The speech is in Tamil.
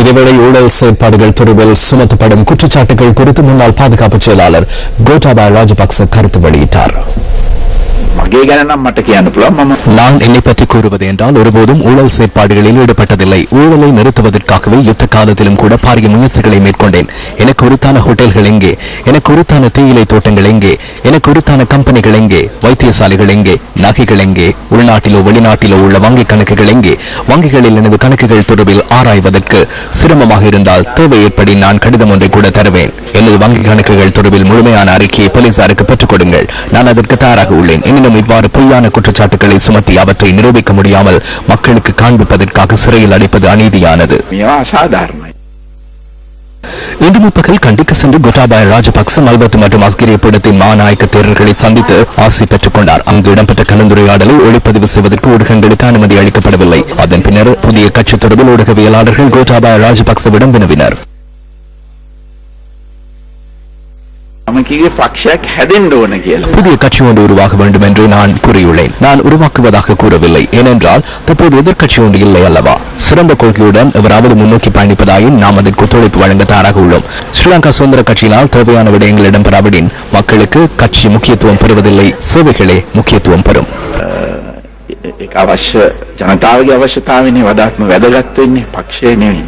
இதேவேளை ஊழல் செயற்பாடுகள் தொடர்பில் சுமத்தப்படும் குற்றச்சாட்டுகள் குறித்து முன்னாள் பாதுகாப்பு செயலாளர் கோட்டாபாய் ராஜபக்ச கருத்து வெளியிட்டார். මගේ ගැන නම් මට කියන්න පුළුවන් මම நான் என்னை பற்றி கூறுவது என்றால் ஒருபோதும் ஊழல் செயற்பாடுகளில் ஈடுபட்டதில்லை ஊழலை நிறுத்துவதற்காகவே யுத்த காலத்திலும் கூட பாரிய முயற்சிகளை மேற்கொண்டேன் எனக்கு உரித்தான ஹோட்டல்கள் எங்கே எனக்கு உரித்தான தேயிலை தோட்டங்கள் எங்கே எனக்கு உரித்தான கம்பெனிகள் எங்கே வைத்தியசாலைகள் எங்கே நகைகள் எங்கே உள்நாட்டிலோ வெளிநாட்டிலோ உள்ள வங்கி கணக்குகள் எங்கே வங்கிகளில் எனது கணக்குகள் தொடர்பில் ஆராய்வதற்கு சிரமமாக இருந்தால் தேவை ஏற்படி நான் கடிதம் ஒன்றை கூட தருவேன் எனது வங்கி கணக்குகள் தொடர்பில் முழுமையான அறிக்கையை போலீசாருக்கு பெற்றுக் கொடுங்கள் நான் அதற்கு தயாராக உள்ளேன் எனினும் இவ்வாறு பொய்யான குற்றச்சாட்டுகளை சுமத்தி அவற்றை நிரூபிக்க முடியாமல் மக்களுக்கு காண்பிப்பதற்காக சிறையில் அடைப்பது அநீதியானது. இன்று முற்பகல் கண்டிக்கு சென்று கோட்டாபாய ராஜபக்ச மல்பத்து மற்றும் அஸ்கிரிய பீடத்தின் மாநாயக்க தேர்தல்களை சந்தித்து ஆசி பெற்றுக் கொண்டார் அங்கு இடம்பெற்ற கலந்துரையாடலை ஒளிப்பதிவு செய்வதற்கு ஊடகங்களுக்கு அனுமதி அளிக்கப்படவில்லை. அதன் பின்னர் புதிய கட்சி தொடர்பில் ஊடகவியலாளர்கள் கோட்டாபாய ராஜபக்சவிடம் வினவினர். මම කිව්වේ පක්ෂයක් හැදෙන්න ඕන කියලා. புதிய கட்சி ஒன்று உருவாக வேண்டும் என்று நான் கூறியுள்ளேன் நான் உருவாக்குவதாக கூறவில்லை ஏனென்றால் தற்போது எதிர்க்கட்சி ஒன்று இல்லை அல்லவா சிறந்த கொள்கையுடன் எவராவது முன்னோக்கி பயணிப்பதாயின் நாம் அதற்கு ஒத்துழைப்பு வழங்க தயாராக உள்ளோம் ஸ்ரீலங்கா சுதந்திர கட்சியினால் தேவையான விடயங்கள் இடம்பெறாவிடின் மக்களுக்கு கட்சி முக்கியத்துவம் பெறுவதில்லை சேவைகளே முக்கியத்துவம் பெறும் ඒක අවශ්‍ය ජනතාවගේ අවශ්‍යතාවනේ වඩාත්ම වැදගත් වෙන්නේ පක්ෂය නෙවෙයි.